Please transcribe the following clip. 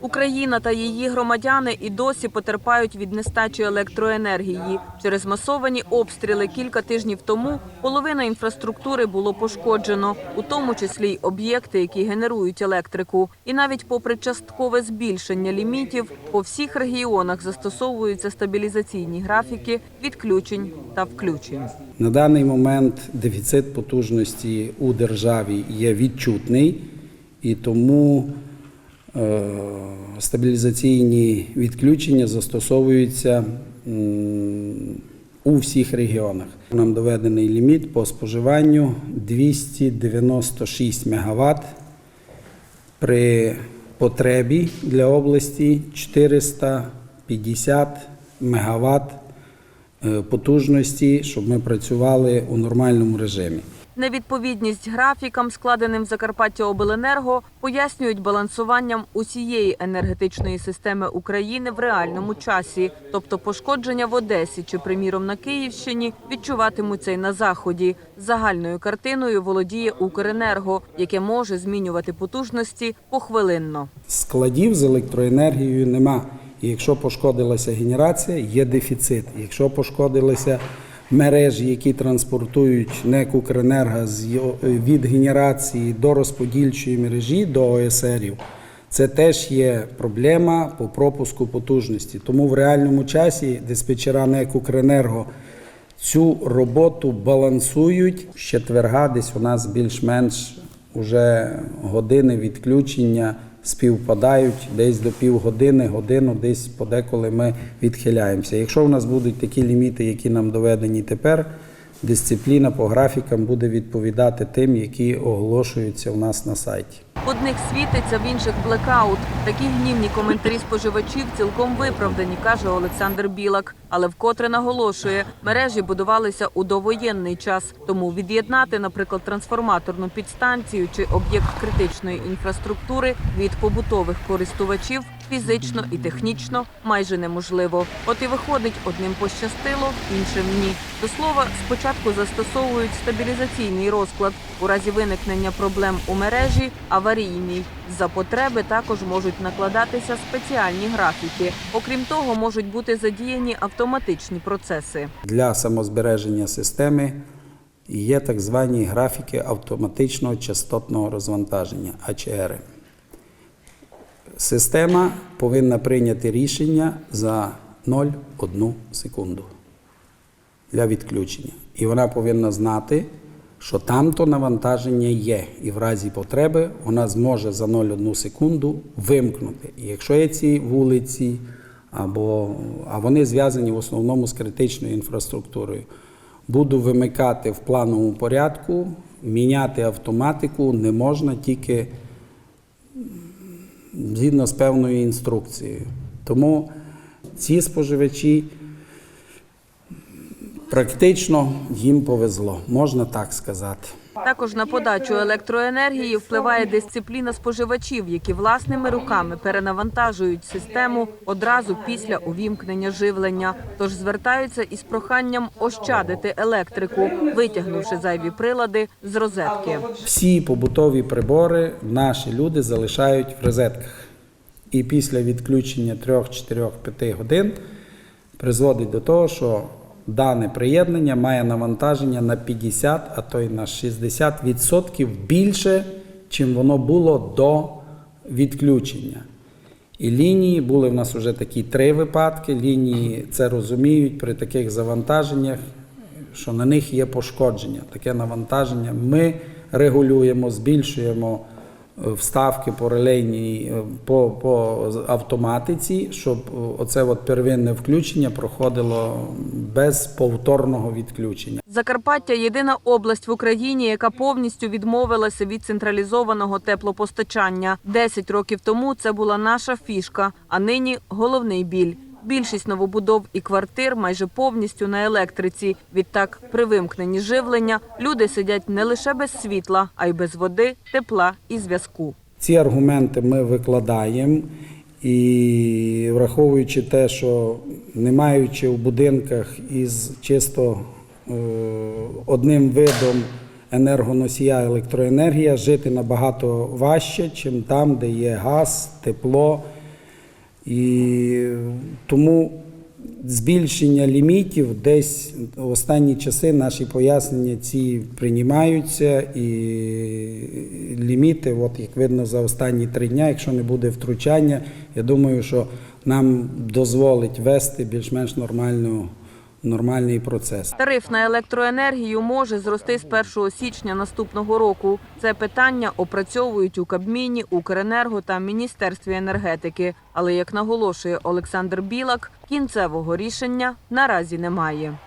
Україна та її громадяни і досі потерпають від нестачі електроенергії. Через масовані обстріли кілька тижнів тому половина інфраструктури було пошкоджено, у тому числі й об'єкти, які генерують електрику. І навіть попри часткове збільшення лімітів, по всіх регіонах застосовуються стабілізаційні графіки відключень та включень. На даний момент дефіцит потужності у державі є відчутний, і тому стабілізаційні відключення застосовуються у всіх регіонах. Нам доведений ліміт по споживанню 296 МВт. При потребі для області 450 МВт е, потужності, щоб ми працювали у нормальному режимі. Невідповідність графікам, складеним Закарпаття Обленерго, пояснюють балансуванням усієї енергетичної системи України в реальному часі. Тобто пошкодження в Одесі чи, приміром, на Київщині відчуватимуться й на заході. Загальною картиною володіє Укренерго, яке може змінювати потужності похвилинно. Складів з електроенергією нема. І якщо пошкодилася генерація, є дефіцит. Якщо пошкодилися мережі, які транспортують НЕК «Укренерго» з від генерації до розподільчої мережі, до ОСРів, це теж є проблема по пропуску потужності. Тому в реальному часі диспетчера НЕК «Укренерго» цю роботу балансують. З четверга десь у нас більш-менш години відключення співпадають десь до півгодини, годину, десь подеколи ми відхиляємося. Якщо в нас будуть такі ліміти, які нам доведені тепер, дисципліна по графікам буде відповідати тим, які оголошуються у нас на сайті. Одних світиться, в інших блекаут. Такі гнівні коментарі споживачів цілком виправдані, каже Олександр Білак. Але вкотре наголошує, мережі будувалися у довоєнний час. Тому від'єднати, наприклад, трансформаторну підстанцію чи об'єкт критичної інфраструктури від побутових користувачів фізично і технічно майже неможливо. От і виходить, одним пощастило, іншим ні. До слова, спочатку застосовують стабілізаційний розклад у разі виникнення проблем у мережі, аварійний. За потреби також можуть накладатися спеціальні графіки. Окрім того, можуть бути задіяні автоматичні процеси. Для самозбереження системи є так звані графіки автоматичного частотного розвантаження АЧР. Система повинна прийняти рішення за 0,1 секунду для відключення. І вона повинна знати, що там-то навантаження є, і в разі потреби вона зможе за 0,1 секунду вимкнути. І якщо є ці вулиці, або, а вони зв'язані в основному з критичною інфраструктурою, буду вимикати в плановому порядку, міняти автоматику не можна тільки згідно з певною інструкцією. Тому ці споживачі практично їм повезло, можна так сказати. Також на подачу електроенергії впливає дисципліна споживачів, які власними руками перенавантажують систему одразу після увімкнення живлення. Тож звертаються із проханням ощадити електрику, витягнувши зайві прилади з розетки. Всі побутові прибори наші люди залишають в розетках. І після відключення 3, 4, 5 годин призводить до того, що дане приєднання має навантаження на 50, а то й на 60% більше, чим воно було до відключення. І лінії були в нас вже такі три випадки. Лінії це розуміють при таких завантаженнях, що на них є пошкодження. Таке навантаження ми регулюємо, збільшуємо вставки по релейній е, по, по автоматиці, щоб е, оце от первинне включення проходило без повторного відключення. Закарпаття єдина область в Україні, яка повністю відмовилася від централізованого теплопостачання. Десять років тому це була наша фішка, а нині головний біль. Більшість новобудов і квартир майже повністю на електриці. Відтак, при вимкненні живлення люди сидять не лише без світла, а й без води, тепла і зв'язку. Ці аргументи ми викладаємо, і враховуючи те, що не маючи в будинках із чисто е, одним видом енергоносія електроенергія жити набагато важче, чим там, де є газ, тепло. І тому збільшення лімітів десь в останні часи наші пояснення ці приймаються, і ліміти, от як видно, за останні три дні, якщо не буде втручання, я думаю, що нам дозволить вести більш-менш нормальну, нормальний процес. Тариф на електроенергію може зрости з 1 січня наступного року. Це питання опрацьовують у Кабміні, Укренерго та Міністерстві енергетики. Але як наголошує Олександр Білак, кінцевого рішення наразі немає.